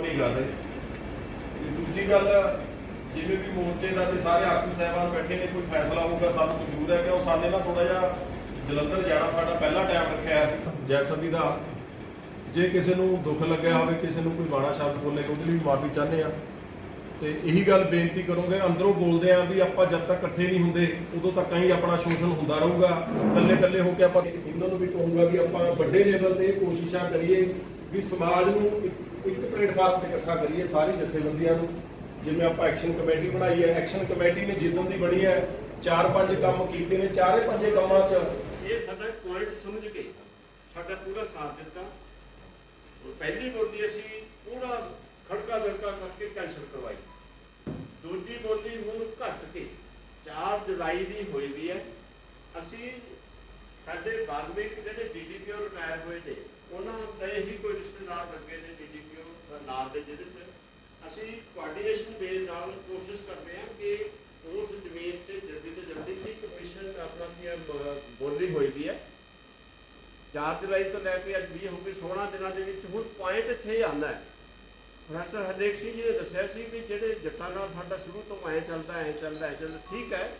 ਨਹੀਂ ਕਰਦੇ ਤੇ ਦੂਜੀ ਗੱਲ, ਜਿਵੇਂ ਵੀ ਮੋਰਚੇ ਦਾ ਤੇ ਸਾਰੇ ਆਗੂ ਸਾਹਿਬਾਨ ਬੈਠੇ ਨੇ, ਕੋਈ ਫੈਸਲਾ ਹੋਊਗਾ, ਸਾਨੂੰ ਮਨਜ਼ੂਰ ਹੈ ਕਿ ਉਹ ਸਾਡੇ ਨਾਲ ਥੋੜਾ ਜਿਹਾ ਜਲੰਧਰ ਜਾਣਾ ਸਾਡਾ ਪਹਿਲਾ ਟਾਈਮ ਰੱਖਿਆ ਹੋਇਆ ਸੀ ਜੈਸੰਦੀ ਦਾ, ਜੇ ਕਿਸੇ ਨੂੰ ਦੁੱਖ ਲੱਗਿਆ ਹੋਵੇ, ਕਿਸੇ ਨੂੰ ਕੋਈ ਮਾੜਾ ਸ਼ਬਦ ਬੋਲੇ, ਉਹਦੇ ਲਈ ਮਾਫੀ ਚਾਹੁੰਦੇ ਆ ਤੇ ਇਹੀ ਗੱਲ ਬੇਨਤੀ ਕਰੋਗੇ, ਅੰਦਰੋਂ ਬੋਲਦੇ ਆ ਵੀ ਆਪਾਂ ਜਦ ਤੱਕ ਇਕੱਠੇ ਨਹੀਂ ਹੁੰਦੇ, ਉਦੋਂ ਤੱਕ ਹੀ ਆਪਣਾ ਸ਼ੋਸ਼ਣ ਹੁੰਦਾ ਰਹੂਗਾ। ਇਕੱਲੇ ਇਕੱਲੇ ਹੋ ਕੇ ਆਪਾਂ, ਇਹਨਾਂ ਨੂੰ ਵੀ ਕਹੂੰਗਾ ਵੀ ਆਪਾਂ ਵੱਡੇ ਲੈਵਲ ਤੇ ਇਹ ਕੋਸ਼ਿਸ਼ਾਂ ਕਰੀਏ ਵੀ ਸਮਾਜ ਨੂੰ ਇੱਕ- ਪਲੇਟਫਾਰਮ ਤੇ ਇਕੱਠਾ ਕਰੀਏ ਸਾਰੀ ਜਥੇਬੰਦੀਆਂ ਨੂੰ। ਜਿਵੇਂ ਆਪਾਂ ਐਕਸ਼ਨ ਕਮੇਟੀ ਬਣਾਈ ਹੈ, ਐਕਸ਼ਨ ਕਮੇਟੀ ਨੇ ਜਿੱਦਣ ਦੀ ਬਣੀ ਹੈ, ਚਾਰ ਪੰਜ ਕੰਮ ਕੀਤੇ ਨੇ, ਚਾਰੇ ਪੰਜੇ ਕੰਮਾਂ 'ਚ। ਇਹ ਸਾਡਾ ਪੁਆਇੰਟ ਸਮਝ ਕੇ ਸਾਡਾ ਪੂਰਾ ਸਾਥ ਦਿੱਤਾ। ਪਹਿਲੀ ਬੋਲੀ ਅਸੀਂ ਪੂਰਾ ਖੜਕਾ ਦੜਕਾ ਕਰਕੇ ਕੈਂਸਲ ਕਰਵਾਈ ਦੂਜੀ ਬੋਲੀ ਹੁਣ ਘਟ ਕੇ 4 ਜੁਲਾਈ ਦੀ ਹੋਈ ਵੀ ਹੈ ਅਸੀਂ ਸਾਡੇ ਬਾਦਮਿਕ ਜਿਹੜੇ ਡੀਡੀਪੀਓ ਰਿਟਾਇਰ ਹੋਏ ਨੇ ਉਹਨਾਂ ਦੇ ਹੀ ਕੋਈ ਰਿਸ਼ਤੇਦਾਰ ਲੱਗੇ ਨੇ ਡੀਡੀਪੀਓ ਦਾ ਨਾਮ ਦੇ ਜਿਹਦੇ ਚ ਅਸੀਂ ਕੋਆਰਡੀਨੇਸ਼ਨ ਬੇਸ ਨਾਲ ਕੋਸ਼ਿਸ਼ ਕਰ ਰਹੇ ਹਾਂ ਕਿ ਉਸ ਜ਼ਮੀਨ ਤੇ ਜਲਦੀ ਤੋਂ ਜਲਦੀ ਦੀ ਕਮਿਸ਼ਨ ਆਪਣਾ ਕੀ ਹੈ, ਬ- ਬੋਲੀ ਹੋਈ ਵੀ ਹੈ 4 ਜੁਲਾਈ ਤੋਂ ਲੈ ਕੇ ਅੱਜ 20 ਹੋ ਗਈ 16 ਦਿਨਾਂ ਦੇ ਵਿੱਚ। ਹੁਣ ਪੁਆਇੰਟ ਇੱਥੇ ਆਉਂਦਾ ਹੈ। ਪ੍ਰੋਫੈਸਰ ਹਰਦੇਵ ਸਿੰਘ ਜੀ ਨੇ ਦੱਸਿਆ ਸੀ ਵੀ ਜਿਹੜੇ ਜੱਟਾਂ ਨਾਲ ਸਾਡਾ ਸ਼ੁਰੂ ਤੋਂ ਐ ਚੱਲਦਾ ਐ ਚੱਲਦਾ ਐ ਚੱਲਦਾ, ਠੀਕ ਹੈ।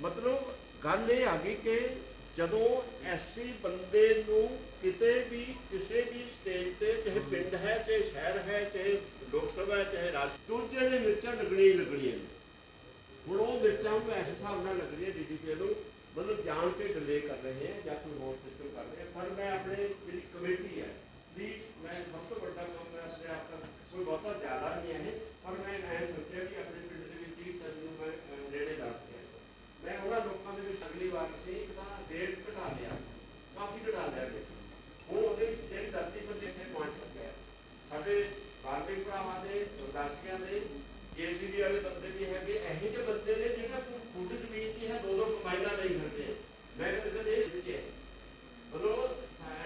ਮਤਲਬ ਗੱਲ ਇਹ ਆ ਗਈ ਕਿ ਜਦੋਂ ਐਸੀ ਬੰਦੇ ਨੂੰ ਕਿਤੇ ਵੀ, ਕਿਸੇ ਵੀ ਸਟੇਜ ਤੇ, ਚਾਹੇ ਪਿੰਡ ਹੈ, ਚਾਹੇ ਸ਼ਹਿਰ ਹੈ, ਚਾਹੇ ਲੋਕ ਸਭਾ ਹੈ, ਚਾਹੇ ਰਾਜ, ਦੂਜੇ ਦੇ ਮਿਰਚਾਂ ਲੱਗਣੀਆਂ ਹੀ ਲੱਗਣੀਆਂ ਨੇ। ਹੁਣ ਉਹ ਮਿਰਚਾਂ ਨੂੰ ਇਸ ਹਿਸਾਬ ਨਾਲ ਲੱਗ ਰਹੀ ਹੈ ਡੀਡੀਪੀ ਨੂੰ ਮਤਲਬ ਜਾਣ ਕੇ ਡਿਲੇ ਕਰ ਰਹੇ ਹੈ ਜਾਂ ਕੋਈ ਹੋਰ ਸਿਸਟਮ ਕਰ ਰਹੇ ਹੈ। ਪਰ ਮੈਂ ਆਪਣੇ ਜਿਹੜੀ ਕਮੇਟੀ ਹੈ ਵੀ ਮੈਂ ਸਭ ਤੋਂ ਵੱਡਾ ਕੰਮ ਮੈਂ ਸੇ ਆਪ ਤੱਕ ਕੋਈ ਬਹੁਤਾ ਜ਼ਿਆਦਾ ਨਹੀਂ ਹੈ ਇਹ, ਸੋਚਿਆ ਵੀ ਆਪਣੇ ਪਿੰਡ ਦੇ ਵਿੱਚ ਹੀ ਤੈਨੂੰ ਮੈਂ ਨੇੜੇ ਲਾ ਕੇ ਮੈਂ ਉਹਨਾਂ ਲੋਕਾਂ ਦੇ ਵਿੱਚ ਅਗਲੀ ਵਾਰ ਸੀ ਇੱਕ ਤਾਂ ਡੇਟ ਘਟਾ ਲਿਆ ਕਾਫੀ ਘਟਾ ਲਿਆ ਜੀ ਹੁਣ ਉਹਦੇ ਵਿੱਚ ਜਿਹੜੀ ਧਰਤੀ ਪਰ ਜਿੱਥੇ ਪਹੁੰਚ ਸਕਿਆ ਸਾਡੇ ਬਾਰਬੀ ਭਰਾਵਾਂ ਦੇ ਉਦਾਸੀਆਂ ਦੇ ਜੇਸੀਬੀ ਵਾਲੇ ਬੰਦੇ ਵੀ ਹੈਗੇ ਇਹੋ ਜਿਹੇ ਬੰਦੇ ਨੇ ਜਿਹੜਾ ਖੁਦ ਜ਼ਮੀਨ ਦੀ ਹੈ ਦੋ ਦੋ ਨਹੀਂ ਕਰਦੇ। ਮੈਂ ਕਦੇ ਕਦੇ ਇਹ ਸੋਚਿਆ। ਮਤਲਬ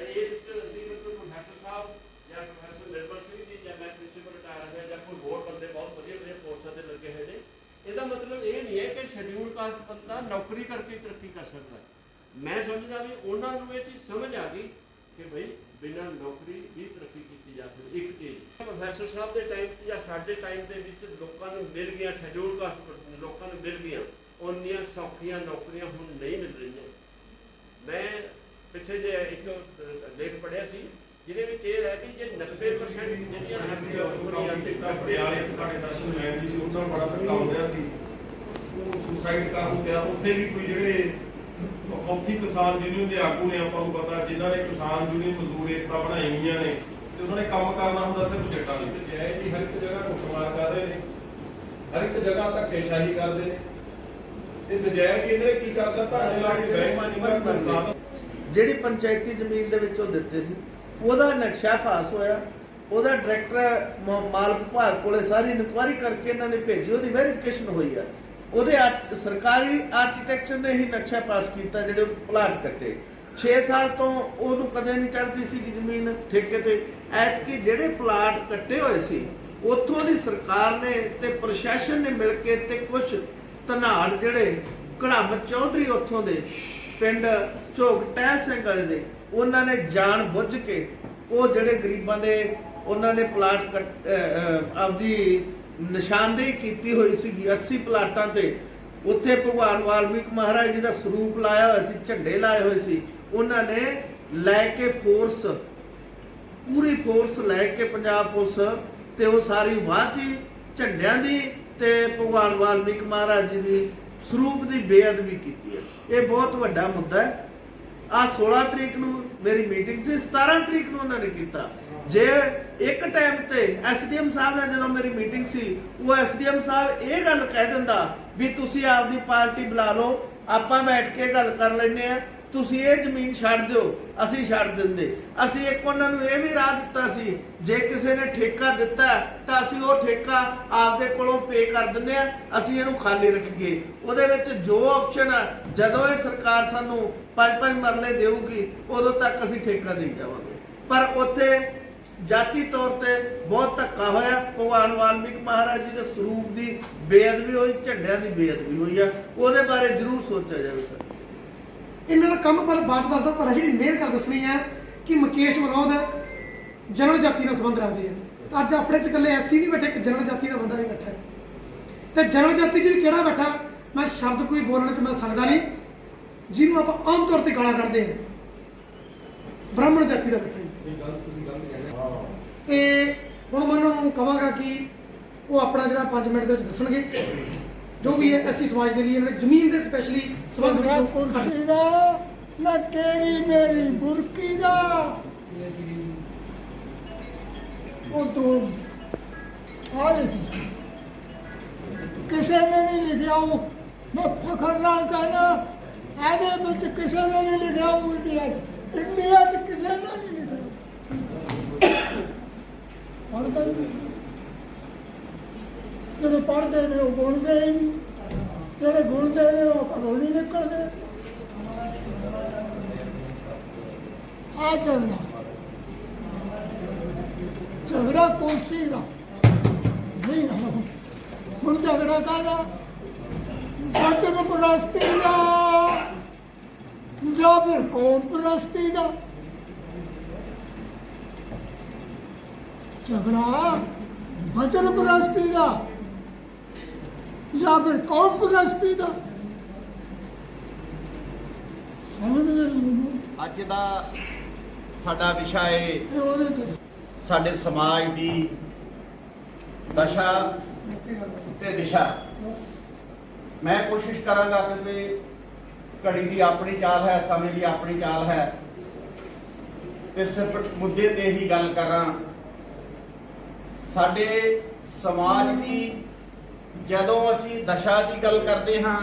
ਇਹ ਅਸੀਂ ਮਤਲਬ ਪ੍ਰੋਫੈਸਰ ਸਾਹਿਬ ਜਾਂ ਪ੍ਰੋਫੈਸਰ ਨਿਰਮਲ ਸਿੰਘ ਜੀ ਜਾਂ ਮੈਂ ਪ੍ਰਿੰਸੀਪਲ ਰਿਟਾਇਰ ਹੋਇਆ ਜਾਂ ਕੋਈ ਹੋਰ ਬੰਦੇ ਬਹੁਤ ਵਧੀਆ ਵਧੀਆ ਪੋਸਟਾਂ ਤੇ ਲੱਗੇ ਹੋਏ ਨੇ। ਇਹਦਾ ਮਤਲਬ ਇਹ ਨਹੀਂ ਹੈ ਕਿ ਸ਼ਡਿਊਲ ਕਾਸਟ ਬੰਦਾ ਨੌਕਰੀ ਕਰਕੇ ਤਰੱਕੀ ਕਰ ਸਕਦਾ। ਮੈਂ ਸਮਝਦਾ ਵੀ ਉਹਨਾਂ ਨੂੰ ਇਹ ਚੀਜ਼ ਸਮਝ ਆ ਗਈ ਕਿ ਭਈ ਬਿਨਾਂ ਨੌਕਰੀ ਵੀ ਤਰੱਕੀ ਕੀਤੀ ਜਾ ਸਕਦੀ, ਇੱਕ ਚੀਜ਼। ਪ੍ਰੋਫੈਸਰ ਸਾਹਿਬ ਦੇ ਟਾਈਮ ਤੇ ਜਾਂ ਸਾਡੇ ਟਾਈਮ ਦੇ ਵਿੱਚ ਲੋਕਾਂ ਨੂੰ ਮਿਲ ਗਈਆਂ ਸ਼ਡਿਊਲ ਕਾਸਟ ਲੋਕਾਂ ਨੂੰ ਮਿਲ ਗਈਆਂ। ਉਹਨੀਆਂ ਸੌਖੀਆਂ ਨੌਕਰੀਆਂ ਹੁਣ ਨਹੀਂ ਮਿਲ ਰਹੀਆਂ। ਮੈਂ ਪਿੱਛੇ ਜੇ ਇੱਕ ਲੇਖ ਪੜਿਆ ਸੀ ਜਿਹਦੇ ਵਿੱਚ ਇਹ ਹੈ ਕਿ ਜੇ 90% ਜਿਹੜੀਆਂ ਨੌਕਰੀਆਂ ਨੇ ਪਟਿਆਲੇ ਇੱਕ ਸਾਡੇ ਦਰਸ਼ਨ ਮੈਨ ਜੀ ਸੀ ਉਹਨਾਂ ਨਾਲ ਬੜਾ ਧੱਕਾ ਹੋ ਰਿਹਾ ਸੀ। ਉਹ ਸੁਸਾਈਡ ਕਰ ਹੋ ਗਿਆ ਉੱਥੇ ਵੀ ਕੋਈ ਜਿਹੜੇ ਖੌਫੀ ਕਿਸਾਨ ਯੂਨੀਅਨ ਦੇ ਆਗੂ ਨੇ ਆਪਾਂ ਨੂੰ ਪਤਾ ਜਿਨ੍ਹਾਂ ਨੇ ਕਿਸਾਨ ਯੂਨੀਅਨ ਮਜ਼ਦੂਰ ਏਕਤਾ ਬਣਾਈ ਹੋਈਆਂ ਨੇ ਤੇ ਉਹਨਾਂ ਨੇ ਕੰਮ ਕਰਨਾ ਹੁੰਦਾ ਸਿਰਫ ਜੱਟਾਂ ਲਈ। ਤੇ ਜੈ ਜੀ ਹਰ ਇੱਕ ਜਗ੍ਹਾ ਕੁੱਟਮਾਰ ਕਰ ਰਹੇ ਨੇ। ਹਰ ਇੱਕ ਜਗ੍ਹਾ ਧੱਕੇਸ਼ਾਹੀ ਕਰਦੇ ਨੇ। ਤੇ ਨਜਾਇਜ਼ ਇਹਨਾਂ ਨੇ ਕੀ ਕਰਦਾ ਧਾਰੇ ਲਾ ਕੇ ਬੇਈਮਾਨੀ ਕਰ ਕਿਸਾਨ ਜਿਹੜੀ ਪੰਚਾਇਤੀ ਜ਼ਮੀਨ ਦੇ ਵਿੱਚੋਂ ਦਿੱਤੇ ਸੀ ਉਹਦਾ ਨਕਸ਼ਾ ਪਾਸ ਹੋਇਆ। ਉਹਦਾ ਡਾਇਰੈਕਟਰ ਮ- ਮਾਲ ਵਿਭਾਗ ਕੋਲੇ ਸਾਰੀ ਇਨਕੁਆਇਰੀ ਕਰਕੇ ਇਹਨਾਂ ਨੇ ਭੇਜੀ। ਉਹਦੀ ਵੈਰੀਫਿਕੇਸ਼ਨ ਹੋਈ ਆ। ਉਹਦੇ ਆਰ- ਸਰਕਾਰੀ ਆਰਕੀਟੈਕਚਰ ਨੇ ਹੀ ਨਕਸ਼ਾ ਪਾਸ ਕੀਤਾ ਜਿਹੜੇ ਪਲਾਟ ਕੱਟੇ। 6 ਸਾਲ ਤੋਂ ਉਹਨੂੰ ਕਦੇ ਨਹੀਂ ਚੜਦੀ ਸੀ ਕਿ ਜ਼ਮੀਨ ਠੇਕੇ ਤੇ। ਐਤਕੀ ਜਿਹੜੇ ਪਲਾਟ ਕੱਟੇ ਹੋਏ ਸੀ ਉੱਥੋਂ ਦੀ ਸਰਕਾਰ ਨੇ ਤੇ ਪ੍ਰਸ਼ਾਸਨ ਨੇ ਮਿਲ ਕੇ ਤੇ ਕੁਝ ਧਨਾੜ ਜਿਹੜੇ ਕੜਮ ਚੌਧਰੀ ਉੱਥੋਂ ਦੇ ਪਿੰਡ ਝੋਕ ਟਹਿਲ ਸਿੰਘ ਵਾਲੇ ਦੇ, ਉਹਨਾਂ ਨੇ ਜਾਣ ਬੁੱਝ ਕੇ ਉਹ ਜਿਹੜੇ ਗਰੀਬਾਂ ਦੇ ਉਹਨਾਂ ਨੇ ਪਲਾਟ ਕੱਟ- ਆਪਦੀ ਨਿਸ਼ਾਨਦੇਹੀ ਕੀਤੀ ਹੋਈ ਸੀਗੀ 80 ਪਲਾਟਾਂ ਤੇ, ਉੱਥੇ ਭਗਵਾਨ ਵਾਲਮੀਕ ਮਹਾਰਾਜ ਜੀ ਦਾ ਸਰੂਪ ਲਾਇਆ ਹੋਇਆ ਸੀ, ਝੰਡੇ ਲਾਏ ਹੋਏ ਸੀ, ਉਹਨਾਂ ਨੇ ਲੈ ਕੇ ਫੋਰਸ, ਪੂਰੀ ਫੋਰਸ ਲੈ ਕੇ ਪੰਜਾਬ ਪੁਲਿਸ ਤੇ ਉਹ ਸਾਰੀ ਵਾਹਤੀ ਝੰਡਿਆਂ ਦੀ ਤੇ ਭਗਵਾਨ ਵਾਲਮੀਕ ਮਹਾਰਾਜ ਜੀ ਦੀ ਸਰੂਪ ਦੀ ਬੇਅਦਬੀ ਕੀਤੀ ਹੈ। ਇਹ ਬਹੁਤ ਵੱਡਾ ਮੁੱਦਾ ਹੈ। ਆ 16 ਤਰੀਕ ਨੂੰ ਮੇਰੀ ਮੀਟਿੰਗ ਸੀ 17 ਤਰੀਕ ਨੂੰ ਉਹਨਾਂ ਨੇ ਕੀਤਾ। ਜੇ ਇੱਕ ਟਾਈਮ ਤੇ ਐਸਡੀਐਮ ਸਾਹਿਬ ਨਾਲ ਜਦੋਂ ਮੇਰੀ ਮੀਟਿੰਗ ਸੀ, ਉਹ ਐਸਡੀਐਮ ਸਾਹਿਬ ਇਹ ਗੱਲ ਕਹਿ ਦਿੰਦਾ ਵੀ ਤੁਸੀਂ ਆਪਦੀ ਪਾਰਟੀ ਬੁਲਾ ਲਓ, ਆਪਾਂ ਬੈਠ ਕੇ ਗੱਲ ਕਰ ਲੈਂਦੇ ਆ ਤੁਸੀਂ ਇਹ ਜ਼ਮੀਨ ਛੱਡ ਦਿਓ, ਅਸੀਂ ਛੱਡ ਦਿੰਦੇ। ਅਸੀਂ ਇੱਕ ਉਹਨਾਂ ਨੂੰ ਇਹ ਵੀ ਰਾਹ ਦਿੱਤਾ ਸੀ, ਜੇ ਕਿਸੇ ਨੇ ਠੇਕਾ ਦਿੱਤਾ, ਤਾਂ ਅਸੀਂ ਉਹ ਠੇਕਾ ਆਪਦੇ ਕੋਲੋਂ ਪੇ ਕਰ ਦਿੰਦੇ ਆ ਅਸੀਂ ਇਹਨੂੰ ਖਾਲੀ ਰੱਖੀਏ। ਉਹਦੇ ਵਿੱਚ ਜੋ ਆਪਸ਼ਨ ਆ, ਜਦੋਂ ਇਹ ਸਰਕਾਰ ਸਾਨੂੰ ਪੰਜ ਪੰਜ ਮਰਲੇ ਦੇਊਗੀ, ਉਦੋਂ ਤੱਕ ਅਸੀਂ ਠੇਕਾ ਦੇ ਜਾਵਾਂਗੇ। ਪਰ ਉੱਥੇ ਜਾਤੀ ਤੌਰ ਤੇ ਬਹੁਤ ਧੱਕਾ ਹੋਇਆ। ਭਗਵਾਨ ਵਾਲਮੀਕ ਮਹਾਰਾਜ ਜੀ ਦੇ ਸਰੂਪ ਦੀ ਬੇਅਦਬੀ ਹੋਈ, ਝੰਡਿਆਂ ਦੀ ਬੇਅਦਬੀ ਹੋਈ ਆ। ਉਹਦੇ ਬਾਰੇ ਜ਼ਰੂਰ ਸੋਚਿਆ ਜਾਵੇ, ਸਰ। ਇਹਨਾਂ ਦਾ ਕੰਮ ਪਰ ਬਾਅਦ ਚ ਦੱਸਦਾ ਪਰ ਜਿਹੜੀ ਮੇਨ ਗੱਲ ਦੱਸਣੀ ਹੈ ਕਿ ਮੁਕੇਸ਼ ਵਿਨੋਦ ਜਨਰਲ ਜਾਤੀ ਨਾਲ ਸੰਬੰਧ ਰੱਖਦੇ ਆ। ਤਾਂ ਅੱਜ ਆਪਣੇ ਚ ਇਕੱਲੇ ਐਸੀ ਨਹੀਂ ਬੈਠੇ ਇੱਕ ਜਨਰਲ ਜਾਤੀ ਦਾ ਬੰਦਾ ਵੀ ਬੈਠਾ ਹੈ। ਤੇ ਜਨਰਲ ਜਾਤੀ ਚ ਵੀ ਕਿਹੜਾ ਬੈਠਾ? ਮੈਂ ਸ਼ਬਦ ਕੋਈ ਬੋਲਣ ਚ ਮੈਂ ਸਕਦਾ ਨਹੀਂ। ਜਿਹਨੂੰ ਆਪਾਂ ਆਮ ਤੌਰ ਤੇ ਗਾਲਾਂ ਕੱਢਦੇ ਹਾਂ ਬ੍ਰਾਹਮਣ ਜਾਤੀ ਦਾ ਬੈਠਾ ਜੀ ਤੇ ਹੁਣ ਮੈਂ ਉਹਨਾਂ ਨੂੰ ਕਹਾਂਗਾ ਕਿ ਉਹ ਆਪਣਾ ਜਿਹੜਾ 5 ਮਿੰਟ ਦੇ ਵਿੱਚ ਦੱਸਣਗੇ। ਜੋ ਵੀ ਹੈ ਐਸੀ ਸਮਾਜ ਦੇ ਲਈ ਨੇ ਜ਼ਮੀਨ ਦੇ ਸਪੈਸ਼ਲੀ ਸਭਰਾ ਕੁਰਸੀ ਦਾ ਨਾ ਤੇਰੀ ਮੇਰੀ ਬੁਰਕੀ ਦਾ। ਉਹ ਦੋ ਆ ਲਿਖੀ। ਕਿਸੇ ਨੇ ਨਹੀਂ ਲਿਖਿਆ ਉਹ। ਮੈਂ ਫਖਰ ਨਾਲ ਕਹਿਣਾ ਇਹਦੇ ਵਿੱਚ ਕਿਸੇ ਨੇ ਨਹੀਂ ਲਿਖਿਆ ਉਹ ਇੰਡੀਆ 'ਚ। ਇੰਡੀਆ 'ਚ ਕਿਸੇ ਨੇ ਨਹੀਂ ਲਿਖਿਆ। ਪੜ੍ਹਦਾ ਹੀ ਨਹੀਂ ਜਿਹੜੇ ਪੜ੍ਹਦੇ ਨੇ ਉਹ ਗੁਣਦੇ ਹੀ ਨਹੀਂ। ਜਿਹੜੇ ਗੁਣਦੇ ਨੇ ਉਹ ਘਰੋਂ ਨਹੀਂ ਨਿਕਲਦੇ। ਆ ਝਗੜਾ ਝਗੜਾ ਕੋਸ਼ੀ ਦਾ। ਨਹੀਂ ਹੁਣ ਝਗੜਾ ਕਾਹਦਾ? ਵਚਨ ਪ੍ਰਸਤੀ ਦਾ। ਜਾਂ ਫਿਰ ਕੌਮ ਪ੍ਰਸਤੀ ਦਾ। ਝਗੜਾ ਵਚਨ ਪ੍ਰਸਤੀ ਦਾ। ਜਾਂ ਫਿਰ ਕੌਮ ਪ੍ਰਸਤੀ ਦਾ ਸਮਝਦੇ ਅੱਜ ਦਾ ਸਾਡਾ ਵਿਸ਼ਾ ਹੈ ਇਹ ਉਹਦੇ ਤੇ। ਸਾਡੇ ਸਮਾਜ ਦੀ ਦਸ਼ਾ ਤੇ ਦਿਸ਼ਾ। ਮੈਂ ਕੋਸ਼ਿਸ਼ ਕਰਾਂਗਾ ਕਿ ਘੜੀ ਦੀ ਆਪਣੀ ਚਾਲ ਹੈ ਸਮੇਂ ਦੀ ਆਪਣੀ ਚਾਲ ਹੈ। ਤੇ ਸਿਰਫ ਮੁੱਦੇ ਤੇ ਹੀ ਗੱਲ ਕਰਾਂ। ਸਾਡੇ ਸਮਾਜ ਦੀ ਜਦੋਂ ਅਸੀਂ ਦਸ਼ਾ ਦੀ ਗੱਲ ਕਰਦੇ ਹਾਂ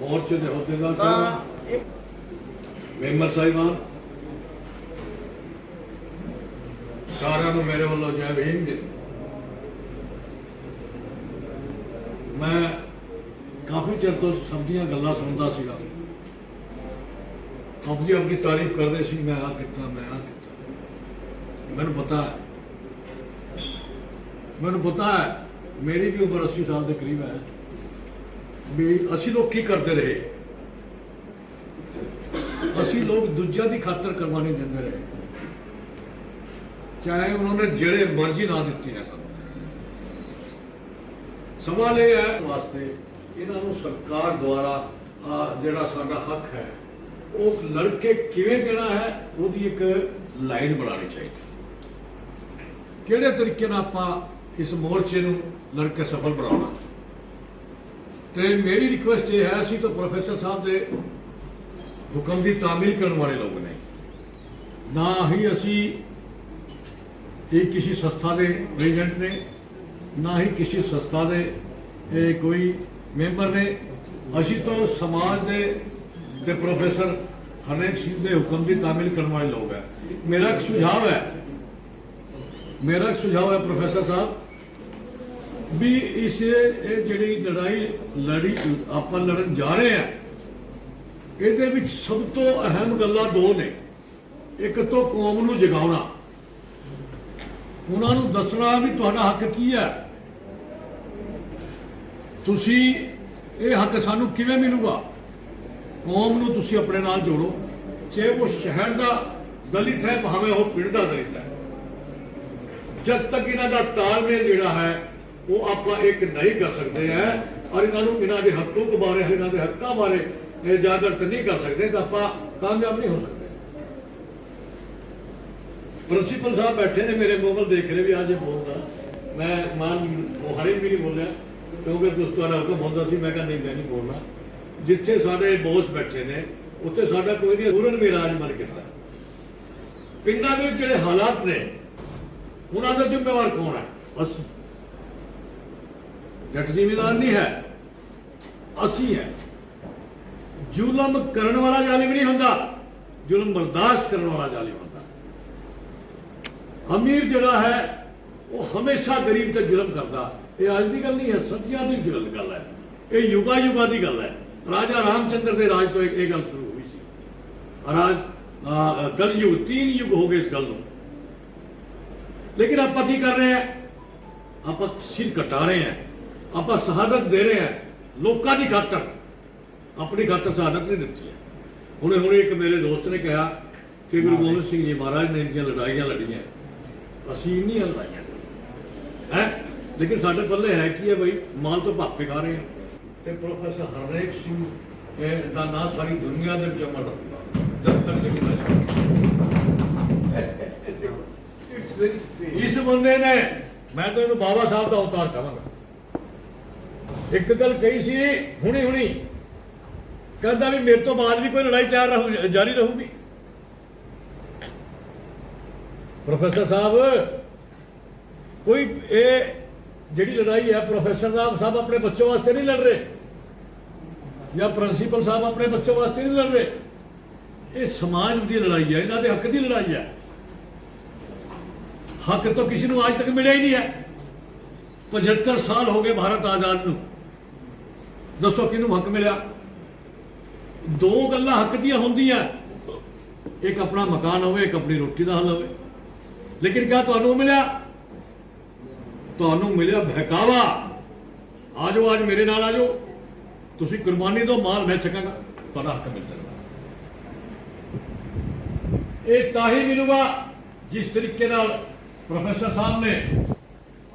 ਮੋਰਚੇ ਦੇ ਤਾਂ ਸਾਹਿਬਾਨ ਇਹ ਮੈਂਬਰ ਸਾਹਿਬਾਨ ਸਾਰਿਆਂ ਨੂੰ ਮੇਰੇ ਵੱਲੋਂ ਜੈ ਭੀਮ ਜੀ। ਮੈਂ ਕਾਫੀ ਚਿਰ ਤੋਂ ਸਭ ਦੀਆਂ ਗੱਲਾਂ ਸੁਣਦਾ ਸੀਗਾ। ਆਪਣੀ ਆਪਣੀ ਤਾਰੀਫ ਕਰਦੇ ਸੀ ਮੈਂ ਆ ਕੀਤਾ ਮੈਂ ਆ ਕੀਤਾ। ਮੈਨੂੰ ਪਤਾ ਹੈ। ਮੈਨੂੰ ਪਤਾ ਹੈ ਮੇਰੀ ਵੀ ਉਮਰ 80 ਸਾਲ ਦੇ ਕਰੀਬ ਹੈ। ਵੀ ਅਸੀਂ ਲੋਕ ਕੀ ਕਰਦੇ ਰਹੇ? ਅਸੀਂ ਲੋਕ ਦੂਜਿਆਂ ਦੀ ਖਾਤਰ ਕੁਰਬਾਨੀ ਦਿੰਦੇ ਰਹੇ। ਚਾਹੇ ਉਹਨਾਂ ਨੇ ਜਿਹੜੇ ਮਰਜ਼ੀ ਨਾ ਦਿੱਤੀ ਹੈ ਸਾਨੂੰ। ਸਵਾਲ ਇਹ ਹੈ ਵਾਸਤੇ, ਇਹਨਾਂ ਨੂੰ ਸਰਕਾਰ ਦੁਆਰਾ ਜਿਹੜਾ ਸਾਡਾ ਹੱਕ ਹੈ, ਉਹ ਲੜਕੇ ਕਿਵੇਂ ਦੇਣਾ ਹੈ, ਉਹਦੀ ਇੱਕ ਲਾਈਨ ਬਣਾਉਣੀ ਚਾਹੀਦੀ। ਕਿਹੜੇ ਤਰੀਕੇ ਨਾਲ ਆਪਾਂ ਇਸ ਮੋਰਚੇ ਨੂੰ ਲੜ ਕੇ ਸਫਲ ਬਣਾਉਣਾ। ਤੇ ਮੇਰੀ ਰਿਕੁਐਸਟ ਇਹ ਹੈ, ਅਸੀਂ ਤਾਂ ਪ੍ਰੋਫੈਸਰ ਸਾਹਿਬ ਦੇ ਹੁਕਮ ਦੀ ਤਾਮੀਲ ਕਰਨ ਵਾਲੇ ਲੋਕ ਨੇ। ਨਾ ਹੀ ਅਸੀਂ ਇਹ ਕਿਸੇ ਸੰਸਥਾ ਦੇ ਪ੍ਰੈਜ਼ੀਡੈਂਟ ਨੇ, ਨਾ ਹੀ ਕਿਸੇ ਸੰਸਥਾ ਦੇ ਇਹ ਕੋਈ ਮੈਂਬਰ ਨੇ। ਅਸੀਂ ਤਾਂ ਸਮਾਜ ਦੇ ਤੇ ਪ੍ਰੋਫੈਸਰ ਹਰਨੇਕ ਸਿੰਘ ਦੇ ਹੁਕਮ ਦੀ ਤਾਮੀਲ ਕਰਨ ਵਾਲੇ ਲੋਕ ਹੈ। ਮੇਰਾ ਇੱਕ ਸੁਝਾਅ ਹੈ, ਮੇਰਾ ਇੱਕ ਸੁਝਾਅ ਹੈ ਪ੍ਰੋਫੈਸਰ ਸਾਹਿਬ ਵੀ ਇਸ, ਇਹ ਜਿਹੜੀ ਲੜਾਈ, ਲੜੀ, ਆਪਾਂ ਲੜਨ ਜਾ ਰਹੇ ਹਾਂ, ਇਹਦੇ ਵਿੱਚ ਸਭ ਤੋਂ ਅਹਿਮ ਗੱਲਾਂ ਦੋ ਨੇ। ਇੱਕ ਤੋਂ ਕੌਮ ਨੂੰ ਜਗਾਉਣਾ। ਉਹਨਾਂ ਨੂੰ ਦੱਸਣਾ ਵੀ ਤੁਹਾਡਾ ਹੱਕ ਕੀ ਹੈ। ਤੁਸੀਂ, ਇਹ ਹੱਕ ਸਾਨੂੰ ਕਿਵੇਂ ਮਿਲੂਗਾ? ਕੌਮ ਨੂੰ ਤੁਸੀਂ ਆਪਣੇ ਨਾਲ ਜੋੜੋ। ਚਾਹੇ ਉਹ ਸ਼ਹਿਰ ਦਾ ਦਲਿਤ ਹੈ, ਭਾਵੇਂ ਉਹ ਪਿੰਡ ਦਾ ਦਲਿਤ ਹੈ। ਜਦ ਤੱਕ ਇਹਨਾਂ ਦਾ ਤਾਲਮੇਲ ਜਿਹੜਾ ਹੈ ਉਹ ਆਪਾਂ ਇੱਕ ਨਹੀਂ ਕਰ ਸਕਦੇ ਹੈ ਔਰ ਇਹਨਾਂ ਨੂੰ ਇਹਨਾਂ ਦੇ ਹੱਕੂਕ ਬਾਰੇ ਇਹਨਾਂ ਦੇ ਹੱਕਾਂ ਬਾਰੇ ਇਹ ਜਾਗਰਤ ਨਹੀਂ ਕਰ ਸਕਦੇ, ਤਾਂ ਆਪਾਂ ਕਾਮਯਾਬ ਨਹੀਂ ਹੋ ਸਕਦੇ। ਪ੍ਰਿੰਸੀਪਲ ਸਾਹਿਬ ਬੈਠੇ ਨੇ ਮੇਰੇ ਮੂੰਹ ਦੇਖ ਰਹੇ ਵੀ ਅੱਜ ਬੋਲਦਾ ਮੈਂ ਮਾਨ ਉਹ ਵੀ ਨਹੀਂ ਬੋਲਿਆ, ਕਿਉਂਕਿ ਦੋਸਤਾਂ ਦਾ ਹੁਕਮ ਹੁੰਦਾ ਸੀ, ਮੈਂ ਕਿਹਾ ਨਹੀਂ, ਮੈਂ ਨਹੀਂ ਬੋਲਣਾ। ਜਿੱਥੇ ਸਾਡੇ ਬੋਸ ਬੈਠੇ ਨੇ, ਉੱਥੇ ਸਾਡਾ ਕੋਈ ਨਹੀਂ, ਪੂਰਨ ਵਿਰਾਜਮਾਨ ਕੀਤਾ ਪਿੰਡਾਂ ਦੇ ਜਿਹੜੇ ਹਾਲਾਤ ਨੇ, ਉਹਨਾਂ ਦਾ ਜ਼ਿੰਮੇਵਾਰ ਕੌਣ ਹੈ? ਬਸ ਜੱਟ ਜ਼ਿਮੀਦਾਰ ਨਹੀਂ ਹੈ। ਅਸੀਂ ਹੈ। ਜ਼ੁਲਮ ਕਰਨ ਵਾਲਾ ਜ਼ਾਲਿਮ ਨਹੀਂ ਹੁੰਦਾ। ਜ਼ੁਲਮ ਬਰਦਾਸ਼ਤ ਕਰਨ ਵਾਲਾ ਜ਼ਾਲਿਮ ਹੁੰਦਾ। ਅਮੀਰ ਜਿਹੜਾ ਹੈ, ਉਹ ਹਮੇਸ਼ਾ ਗਰੀਬ ਤੇ ਜ਼ੁਲਮ ਕਰਦਾ। ਇਹ ਅੱਜ ਦੀ ਗੱਲ ਨਹੀਂ ਹੈ ਸਤਿਆਂ ਦੀ ਜ਼ੁਲਮ ਗੱਲ ਹੈ। ਇਹ ਯੁਗਾ ਯੁਗਾ ਦੀ ਗੱਲ ਹੈ। ਰਾਜਾ ਰਾਮਚੰਦਰ ਦੇ ਰਾਜ ਤੋਂ ਇਹ ਗੱਲ ਸ਼ੁਰੂ ਹੋਈ ਸੀ। ਰਾਜ ਕਲਯੁਗ, ਤਿੰਨ ਯੁਗ ਹੋ ਗਏ ਇਸ ਗੱਲ ਨੂੰ। ਲੇਕਿਨ ਆਪਾਂ ਕੀ ਕਰ ਰਹੇ ਹਾਂ? ਆਪਾਂ ਸਿਰ ਕਟਾ ਰਹੇ ਹਾਂ। ਆਪਾਂ ਸ਼ਹਾਦਤ ਦੇ ਰਹੇ ਹਾਂ ਲੋਕਾਂ ਦੀ ਖਾਤਰ। ਆਪਣੀ ਖਾਤਰ ਸ਼ਹਾਦਤ ਨਹੀਂ ਦਿੱਤੀ ਹੈ। ਹੁਣੇ ਹੁਣੇ ਇੱਕ ਮੇਰੇ ਦੋਸਤ ਨੇ ਕਿਹਾ ਕਿ ਗੁਰੂ ਗੋਬਿੰਦ ਸਿੰਘ ਜੀ ਮਹਾਰਾਜ ਨੇ ਇੰਨੀਆਂ ਲੜਾਈਆਂ ਲੜੀਆਂ। ਅਸੀਂ ਨਹੀਂ ਲੜਾਈਆਂ ਲੇਕਿਨ ਸਾਡੇ ਪੱਲੇ ਹੈ ਕੀ ਹੈ ਬਈ? ਮਾਲ ਤੋਂ ਭਾਪੇ ਖਾ ਰਹੇ ਆ ਤੇ ਪ੍ਰੋਫੈਸਰ ਹਰਨੇਕ ਸਿੰਘ ਇਹ ਦਾ ਨਾਂ ਸਾਰੀ ਦੁਨੀਆ ਦੇ ਵਿੱਚ ਅਮਰ ਰਹੂਗਾ ਜਦ ਤੱਕ ਜਿੰਦਾ ਇਸ ਬੰਦੇ ਨੇ ਮੈਂ ਤਾਂ ਇਹਨੂੰ ਬਾਬਾ ਸਾਹਿਬ ਦਾ ਅਵਤਾਰ ਕਹਾਂਗਾ। ਇੱਕ ਗੱਲ ਕਹੀ ਸੀ, ਹੁਣੀ ਹੁਣੀ। ਕਹਿੰਦਾ ਵੀ ਮੇਰੇ ਤੋਂ ਬਾਅਦ ਵੀ ਕੋਈ ਲੜਾਈ ਚਾਰ ਰਹੂ, ਜਾਰੀ ਰਹੂਗੀ। ਪ੍ਰੋਫੈਸਰ ਸਾਹਿਬ, ਕੋਈ ਇਹ ਜਿਹੜੀ ਲੜਾਈ ਹੈ, ਪ੍ਰੋਫੈਸਰ ਸਾਹਿਬ ਸਾਹਿਬ ਆਪਣੇ ਬੱਚੋਂ ਵਾਸਤੇ ਨਹੀਂ ਲੜ ਰਹੇ। ਜਾਂ ਪ੍ਰਿੰਸੀਪਲ ਸਾਹਿਬ ਆਪਣੇ ਬੱਚੋਂ ਵਾਸਤੇ ਨਹੀਂ ਲੜ ਰਹੇ। ਇਹ ਸਮਾਜ ਦੀ ਲੜਾਈ ਹੈ, ਇਹਨਾਂ ਦੇ ਹੱਕ ਦੀ ਲੜਾਈ ਹੈ। ਹੱਕ ਤਾਂ ਕਿਸੇ ਨੂੰ ਅੱਜ ਤੱਕ ਮਿਲਿਆ ਹੀ ਨਹੀਂ ਹੈ। 75 ਸਾਲ ਹੋ ਗਏ ਭਾਰਤ ਆਜ਼ਾਦ ਨੂੰ। ਦੱਸੋ ਕਿਹਨੂੰ ਹੱਕ ਮਿਲਿਆ? ਦੋ ਗੱਲਾਂ ਹੱਕ ਦੀਆਂ ਹੁੰਦੀਆਂ। ਇੱਕ ਆਪਣਾ ਮਕਾਨ ਹੋਵੇ, ਇੱਕ ਆਪਣੀ ਰੋਟੀ ਦਾ ਹੱਲ ਹੋਵੇ। ਲੇਕਿਨ ਕਿਆ ਤੁਹਾਨੂੰ ਮਿਲਿਆ? ਤੁਹਾਨੂੰ ਮਿਲਿਆ ਬਹਿਕਾਵਾ। ਆਜੋ ਅੱਜ ਮੇਰੇ ਨਾਲ ਆਜੋ। ਤੁਸੀਂ ਕੁਰਬਾਨੀ ਤੋਂ ਮਾਲ ਵੇਚ ਸਕਾਂਗਾ, ਤੁਹਾਡਾ ਹੱਕ ਮਿਲ ਸਕਦਾ। ਇਹ ਤਾਂ ਹੀ ਮਿਲੂਗਾ ਜਿਸ ਤਰੀਕੇ ਨਾਲ ਪ੍ਰੋਫੈਸਰ ਸਾਹਿਬ ਨੇ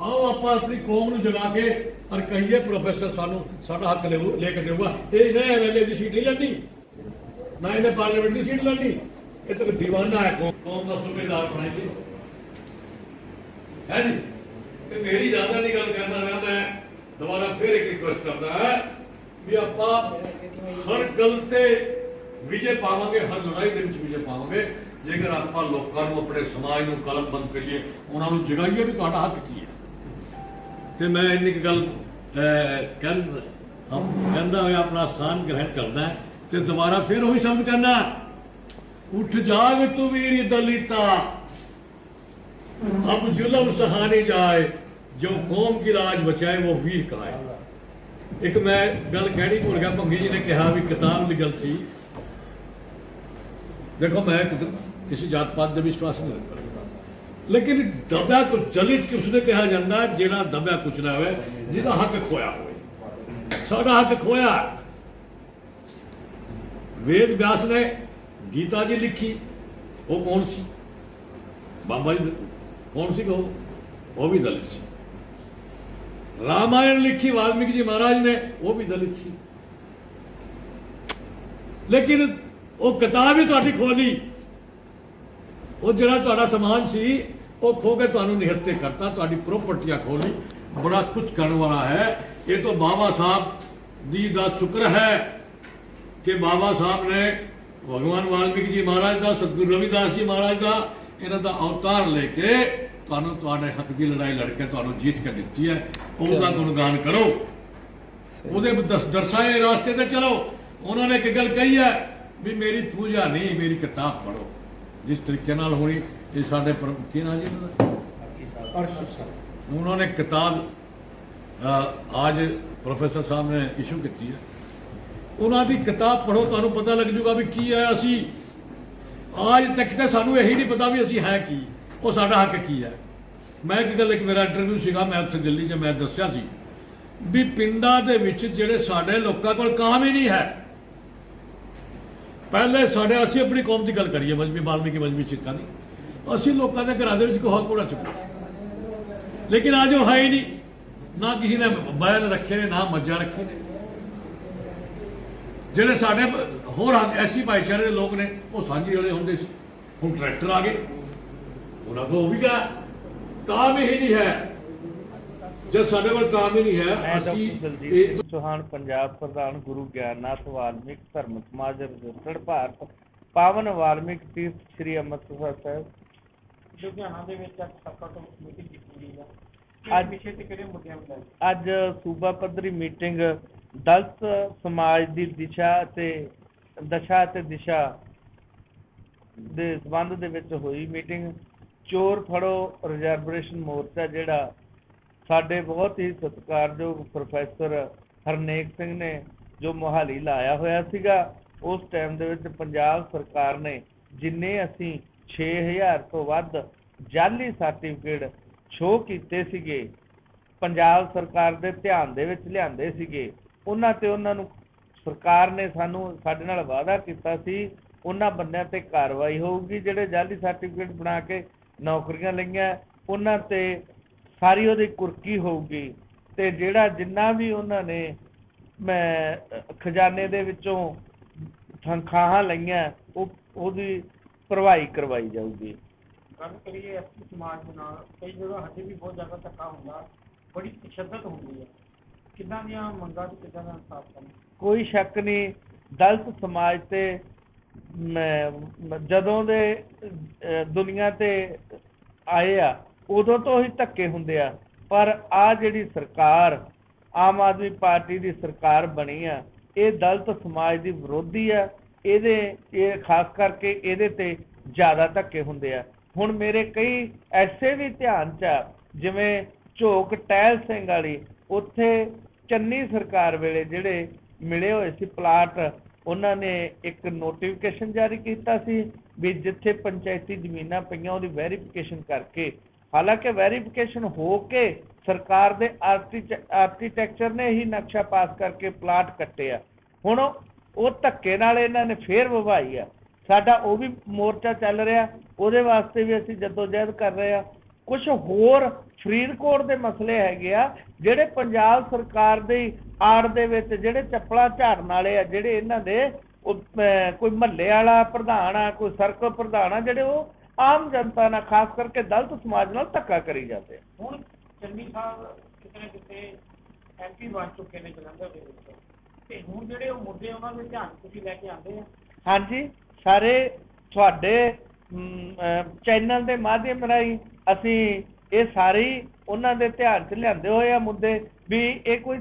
ਆਓ ਆਪਾਂ ਆਪਣੀ ਕੌਮ ਨੂੰ ਜਗਾ ਕੇ ਔਰ ਕਹੀਏ, ਪ੍ਰੋਫੈਸਰ, ਸਾਨੂੰ, ਸਾਡਾ ਹੱਕ ਲੈਵੋ ਲੈ ਕੇ ਦੇਊਗਾ। ਇਹ ਨਾ ਐਮਐਲਏ ਦੀ ਸੀਟ ਨਹੀਂ ਲੜਨੀ, ਨਾ ਇਹਨੇ ਪਾਰਲੀਮੈਂਟ ਦੀ ਸੀਟ ਲੈਣੀ ਇਹ ਤਾਂ دیਵਾਨਾ ਹੈ, ਕੌਮ- ਕੌਮ ਦਾ ਸੂਬੇਦਾਰ ਬਣਾਏਗੀ ਹੈ ਜੀ? ਤੇ ਮੇਰੀ ਜ਼ਿਆਦਾ ਨਹੀਂ ਗੱਲ ਕਰਦਾ ਰਿਹਾ, ਮੈਂ ਦੁਬਾਰਾ ਫਿਰ ਇੱਕ ਰਿਕੁਐਸਟ ਕਰਦਾ ਹੈ ਵੀ ਆਪਾਂ ਹਰ ਗੱਲ ਤੇ ਵਿਜੇ ਪਾਵਾਂਗੇ, ਹਰ ਲੜਾਈ ਦੇ ਵਿੱਚ ਵਿਜੇ ਪਾਵਾਂਗੇ। ਜੇਕਰ ਆਪਾਂ ਲੋਕਾਂ ਨੂੰ, ਆਪਣੇ ਸਮਾਜ ਨੂੰ ਕਲਮਬੰਦ ਕਰੀਏ, ਉਹਨਾਂ ਨੂੰ ਜਗਾਈਏ ਵੀ ਤੁਹਾਡਾ ਹੱਕ ਕੀ ਤੇ ਮੈਂ ਇੰਨੀ ਕੁ ਗੱਲ ਕਹਿੰ ਕਹਿੰਦਾ ਹੋਇਆ ਆਪਣਾ ਸਥਾਨ ਗ੍ਰਹਿਣ ਕਰਦਾ ਤੇ ਦੁਬਾਰਾ ਫਿਰ ਉਹੀ ਸ਼ਬਦ ਕਹਿੰਦਾ ਉੱਠ ਜਾਗ ਤੂੰ ਵੀਰ ਦਲਿਤਾ। ਅਬ ਜ਼ੁਲਮ ਸਹਾਨੇ ਜਾਏ, ਜੋ ਕੌਮ ਕੀ ਰਾਜ ਬਚਾਏ ਉਹ ਵੀਰ ਕਹਾਏ। ਇੱਕ ਮੈਂ ਗੱਲ ਕਹਿਣੀ ਭੁੱਲ ਗਿਆ, ਭੰਗੀ ਜੀ ਨੇ ਕਿਹਾ ਵੀ ਕਿਤਾਬ ਦੀ ਗੱਲ ਸੀ। ਦੇਖੋ, ਮੈਂ ਕਿਸੇ ਜਾਤ ਪਾਤ ਦੇ ਵਿਸ਼ਵਾਸ ਨਹੀਂ ਰੱਖਦਾ। ਲੇਕਿਨ ਦਬਿਆ ਕੁ ਜਲਿਤ ਕਿਸ ਨੇ ਕਿਹਾ ਜਾਂਦਾ ਜਿਹੜਾ ਦਬਿਆ ਕੁਛ ਨਾ ਹੋਵੇ ਜਿਹਦਾ ਹੱਕ ਖੋਇਆ ਹੋਵੇ ਸਾਡਾ ਹੱਕ ਖੋਇਆ ਵੇਦ ਵਿਆਸ ਨੇ ਗੀਤਾ ਜੀ ਲਿਖੀ ਉਹ ਕੌਣ ਸੀ ਬਾਬਾ ਜੀ ਕੌਣ ਸੀ ਉਹ ਉਹ ਵੀ ਦਲਿਤ ਸੀ ਰਾਮਾਇਣ ਲਿਖੀ ਵਾਲਮੀਕੀ ਜੀ ਮਹਾਰਾਜ ਨੇ ਉਹ ਵੀ ਦਲਿਤ ਸੀ ਲੇਕਿਨ ਉਹ ਕਿਤਾਬ ਹੀ ਤੁਹਾਡੀ ਖੋਲੀ ਉਹ ਜਿਹੜਾ ਤੁਹਾਡਾ ਸਮਾਨ ਸੀ ਉਹ ਖੋ ਕੇ ਤੁਹਾਨੂੰ ਨਿਹੱਤੇ ਕਰਤਾ ਤੁਹਾਡੀ ਪ੍ਰਾਪਰਟੀਆਂ ਖੋਲੀ। ਬੜਾ ਕੁਝ ਕਰਨ ਵਾਲਾ ਹੈ। ਇਹ ਤਾਂ ਬਾਬਾ ਸਾਹਿਬ ਦੀ ਦਾ ਸ਼ੁਕਰ ਹੈ ਕਿ ਬਾਬਾ ਸਾਹਿਬ ਨੇ ਭਗਵਾਨ ਵਾਲਮੀਕੀ ਜੀ ਮਹਾਰਾਜ ਦਾ ਸਤਿਗੁਰੂ ਰਵਿਦਾਸ ਜੀ ਮਹਾਰਾਜ ਦਾ ਇਹਨਾਂ ਦਾ ਅਵਤਾਰ ਲੈ ਕੇ ਤੁਹਾਨੂੰ ਤੁਹਾਡੇ ਹੱਕ ਦੀ ਲੜਾਈ ਲੜ ਕੇ ਤੁਹਾਨੂੰ ਜਿੱਤ ਕੇ ਦਿੱਤੀ ਹੈ। ਉਹਦਾ ਗੁਣਗਾਨ ਕਰੋ। ਉਹਦੇ ਦਸ ਦਰਸਾਏ ਰਾਸਤੇ ਤੇ ਚਲੋ। ਉਹਨਾਂ ਨੇ ਇੱਕ ਗੱਲ ਕਹੀ ਹੈ ਵੀ ਮੇਰੀ ਪੂਜਾ ਨਹੀਂ ਮੇਰੀ ਕਿਤਾਬ ਪੜੋ ਜਿਸ ਤਰੀਕੇ ਨਾਲ ਹੋਣੀ ਇਹ ਸਾਡੇ ਪਰ ਕੀ ਨਾਂ ਜੀ ਇਹਨਾਂ ਦਾ? ਉਹਨਾਂ ਨੇ ਕਿਤਾਬ ਅ, ਅੱਜ ਪ੍ਰੋਫੈਸਰ ਸਾਹਿਬ ਨੇ ਇਸ਼ੂ ਕੀਤੀ ਹੈ। ਉਹਨਾਂ ਦੀ ਕਿਤਾਬ ਪੜੋ ਤੁਹਾਨੂੰ ਪਤਾ ਲੱਗ ਜੂਗਾ ਵੀ ਕੀ ਹੈ। ਅਸੀਂ ਅੱਜ ਤੱਕ ਤਾਂ ਸਾਨੂੰ ਇਹੀ ਨਹੀਂ ਪਤਾ ਵੀ ਅਸੀਂ ਹੈ ਕੀ। ਉਹ ਸਾਡਾ ਹੱਕ ਕੀ ਹੈ। ਮੈਂ ਇੱਕ ਗੱਲ ਇੱਕ ਮੇਰਾ ਇੰਟਰਵਿਊ ਸੀਗਾ ਮੈਂ ਉੱਥੇ ਦਿੱਲੀ 'ਚ ਮੈਂ ਦੱਸਿਆ ਸੀ ਵੀ ਪਿੰਡਾਂ ਦੇ ਵਿੱਚ ਜਿਹੜੇ ਸਾਡੇ ਲੋਕਾਂ ਕੋਲ ਕਾਮ ਹੀ ਨਹੀਂ ਹੈ। ਪਹਿਲੇ ਸਾਡੇ ਅਸੀਂ ਆਪਣੀ ਕੌਮ ਦੀ ਗੱਲ ਕਰੀਏ ਮਜਬੀ ਬਾਲਮੀਕੀ ਮਜਬੀ ਸਿੱਖਾਂ ਦੀ। ਅਸੀਂ ਲੋਕਾਂ ਦੇ ਘਰਾਂ ਦੇ ਵਿੱਚ ਕੋਹਾ ਕੋੜਾ ਚੁੱਕਿਆ ਲੇਕਿਨ ਅੱਜ ਉਹ ਹੈ ਹੀ ਨਹੀਂ। ਨਾ ਕਿਸੇ ਨੇ ਬੈਲ ਰੱਖੇ ਨੇ ਨਾ ਮੱਝਾਂ ਰੱਖੇ ਨੇ। ਜਿਹੜੇ ਸਾਡੇ ਹੋਰ ਐਸੀ ਭਾਈਚਾਰੇ ਦੇ ਲੋਕ ਨੇ ਉਹ ਸਾਂਝੀ ਵਾਲੇ ਹੁੰਦੇ ਸੀ। ਹੁਣ ਟਰੈਕਟਰ ਆ ਗਏ। ਉਹਨਾਂ ਕੋਲ ਉਹ ਵੀ ਗਿਆ ਕਾਮ ਹੀ ਨਹੀਂ ਹੈ। ਜੇ ਸਾਡੇ ਕੋਲ ਕਾਮ ਹੀ ਨਹੀਂ ਹੈ ਅਸੀਂ ਚੌਹਾਨ ਪੰਜਾਬ ਪ੍ਰਧਾਨ ਗੁਰੂ ਗਿਆਨਨਾਥ ਵਾਲਮੀਕ ਧਰਮ ਸਮਾਜ ਰਜਿਸਟਰਡ ਭਾਰਤ ਪਾਵਨ ਵਾਲਮੀਕ ਤੀਰਥ ਸ੍ਰੀ ਅੰਮ੍ਰਿਤਸਰ ਸਾਹਿਬ ਲੁਧਿਆਣਾ ਦੇ ਵਿੱਚ ਅੱਜ ਸੱਕਟ ਮੀਟਿੰਗ ਕੀਤੀ ਗਈ ਹੈ ਅੱਜ ਵਿਸ਼ੇ ਤੇ ਕਿਹੜੇ ਮੁੱਦਿਆਂ ਉੱਤੇ ਅੱਜ ਸੂਬਾ ਪੱਧਰੀ ਮੀਟਿੰਗ ਦਲਿਤ ਸਮਾਜ ਦੀ ਦਿਸ਼ਾ ਅਤੇ ਦਸ਼ਾ ਅਤੇ ਦਿਸ਼ਾ ਦੇ ਸੰਬੰਧ ਦੇ ਵਿੱਚ ਹੋਈ ਮੀਟਿੰਗ ਚੋਰ ਫੜੋ ਰਿਜ਼ਰਵੇਸ਼ਨ ਮੋਰਚਾ ਜਿਹੜਾ ਸਾਡੇ ਬਹੁਤ ਹੀ ਸਤਿਕਾਰਯੋਗ ਪ੍ਰੋਫੈਸਰ ਹਰਨੇਕ ਸਿੰਘ ਨੇ ਜੋ ਮੋਹਾਲੀ ਲਾਇਆ ਹੋਇਆ ਸੀਗਾ ਉਸ ਟਾਈਮ ਦੇ ਵਿੱਚ ਪੰਜਾਬ ਸਰਕਾਰ ਨੇ ਜਿੰਨੇ ਅਸੀਂ 6000 ਤੋਂ ਵੱਧ ਜਾਲੀ ਸਰਟੀਫਿਕੇਟ ਸ਼ੋਅ ਕੀਤੇ ਸੀਗੇ। ਪੰਜਾਬ ਸਰਕਾਰ ਦੇ ਧਿਆਨ ਦੇ ਵਿੱਚ ਲਿਆਂਦੇ ਸੀਗੇ। ਉਹਨਾਂ ਤੇ ਉਹਨਾਂ ਨੂੰ ਸਰਕਾਰ ਨੇ ਸਾਨੂੰ, ਸਾਡੇ ਨਾਲ ਵਾਅਦਾ ਕੀਤਾ ਸੀ, ਉਹਨਾਂ ਬੰਦਿਆਂ ਤੇ ਕਾਰਵਾਈ ਹੋਊਗੀ, ਜਿਹੜੇ ਜਾਲੀ ਸਰਟੀਫਿਕੇਟ ਬਣਾ ਕੇ ਨੌਕਰੀਆਂ ਲਈਆਂ, ਉਹਨਾਂ ਤੇ ਸਾਰੀ ਉਹਦੀ ਕੁਰਕੀ ਹੋਊਗੀ। ਤੇ ਜਿਹੜਾ ਜਿੰਨਾ ਵੀ ਉਹਨਾਂ ਨੇ, ਮੈਂ ਖਜ਼ਾਨੇ ਦੇ ਵਿੱਚੋਂ ਤਨਖਾਹਾਂ ਲਈਆਂ, ਉਹ, ਉਹਦੀ ਭਰਵਾਈ ਕਰਵਾਈ ਜਾਊਗੀ। ਗੱਲ ਕਰੀਏ ਐਸੀ ਸਮਾਜ ਦੇ ਨਾਲ ਕਈ ਜਗ੍ਹਾ ਹਜੇ ਵੀ ਬਹੁਤ ਜ਼ਿਆਦਾ ਧੱਕਾ ਹੁੰਦਾ ਬੜੀ ਤਸ਼ੱਦਦ ਹੁੰਦੀ ਹੈ। ਕਿੱਦਾਂ ਦੀਆਂ ਮੰਗਾਂ ਤੇ ਕਿੱਦਾਂ ਦਾ ਇਨਸਾਫ ਕਰਨਾ? ਕੋਈ ਸ਼ੱਕ ਨਹੀਂ ਦਲਿਤ ਸਮਾਜ ਤੇ ਮ- ਜਦੋਂ ਦੇ ਅਹ, ਦੁਨੀਆ ਤੇ ਆਏ ਆ ਉਦੋਂ ਤੋਂ ਹੀ ਧੱਕੇ ਹੁੰਦੇ ਆ। ਪਰ ਆ ਜਿਹੜੀ ਸਰਕਾਰ ਆਮ ਆਦਮੀ ਪਾਰਟੀ ਦੀ ਸਰਕਾਰ ਬਣੀ ਆ ਇਹ ਦਲਿਤ ਸਮਾਜ ਦੀ ਵਿਰੋਧੀ ਆ। ਇਹਦੇ, ਇਹ ਖਾਸ ਕਰਕੇ ਇਹਦੇ ਤੇ ਜ਼ਿਆਦਾ ਧੱਕੇ ਹੁੰਦੇ ਆ। ਹੁਣ ਮੇਰੇ ਕਈ ਐਸੇ ਵੀ ਧਿਆਨ ਚ ਆ, ਜਿਵੇਂ ਝੋਕ ਟਹਿਲ ਸਿੰਘ ਵਾਲੀ, ਉੱਥੇ ਚੰਨੀ ਸਰਕਾਰ ਵੇਲੇ ਜਿਹੜੇ ਮਿਲੇ ਹੋਏ ਸੀ ਪਲਾਟ, ਉਹਨਾਂ ਨੇ ਇੱਕ ਨੋਟੀਫਿਕੇਸ਼ਨ ਜਾਰੀ ਕੀਤਾ ਸੀ ਵੀ ਜਿੱਥੇ ਪੰਚਾਇਤੀ ਜ਼ਮੀਨਾਂ ਪਈਆਂ, ਉਹਦੀ ਵੈਰੀਫਿਕੇਸ਼ਨ ਕਰਕੇ। ਹਾਲਾਂਕਿ ਵੈਰੀਫਿਕੇਸ਼ਨ ਹੋ ਕੇ ਸਰਕਾਰ ਦੇ ਆਰਕੀਟੈਕਚਰ ਨੇ ਹੀ ਨਕਸ਼ਾ ਪਾਸ ਕਰਕੇ ਪਲਾਟ ਕੱਟੇ ਆ ਹੁਣ ਉਹ ਧੱਕੇ ਨਾਲ ਇਹਨਾਂ ਨੇ ਫੇਰ ਵਵਾਈ ਆ। ਸਾਡਾ ਉਹ ਵੀ ਮੋਰਚਾ ਚੱਲ ਰਿਹਾ। ਉਹਦੇ ਵਾਸਤੇ ਵੀ ਅਸੀਂ ਜਦੋਜਹਿਦ ਕਰ ਰਹੇ ਆ। ਕੁਝ ਹੋਰ ਫਰੀਦਕੋਟ ਦੇ ਮਸਲੇ ਹੈਗੇ ਆ, ਜਿਹੜੇ ਪੰਜਾਬ ਸਰਕਾਰ ਦੀ ਆੜ ਦੇ ਵਿੱਚ ਜਿਹੜੇ ਚੱਪਲਾਂ ਝਾੜਨ ਵਾਲੇ ਆ, ਜਿਹੜੇ ਇਹਨਾਂ ਦੇ ਕੋਈ ਮਹੱਲੇ ਵਾਲਾ ਪ੍ਰਧਾਨ ਆ, ਕੋਈ ਸਰਕਲ ਪ੍ਰਧਾਨ ਆ, ਜਿਹੜੇ ਉਹ ਆਮ ਜਨਤਾ ਨਾਲ ਖਾਸ ਕਰਕੇ ਦਲਿਤ ਸਮਾਜ ਨਾਲ ਧੱਕਾ ਕਰੀ ਜਾਂਦੇ ਆ। ਹੁਣ ਚੰਨੀ ਸਾਹਿਬ ਕਿਤੇ ਨਾ ਕਿਤੇ ਐਮਪੀ ਬਣ ਚੁੱਕੇ ਨੇ ਜਲੰਧਰ ਦੇ ਵਿੱਚ। ਤੇ ਹੁਣ ਜਿਹੜੇ ਉਹ ਮੁੱਦੇ ਉਹਨਾਂ ਦੇ ਧਿਆਨ ਤੁਸੀਂ ਲੈ ਕੇ ਆਉਂਦੇ ਆ। ਹਾਂਜੀ, ਸਾਰੇ ਤੁਹਾਡੇ ਚੈਨਲ ਦੇ ਮਾਧਿਅਮ ਰਾਹੀਂ ਅਸੀਂ ਇਹ ਸਾਰੇ ਉਹਨਾਂ ਦੇ ਧਿਆਨ 'ਚ ਲਿਆਂਦੇ ਹੋਏ ਆ ਮੁੱਦੇ। ਵੀ ਇਹ ਕੋਈ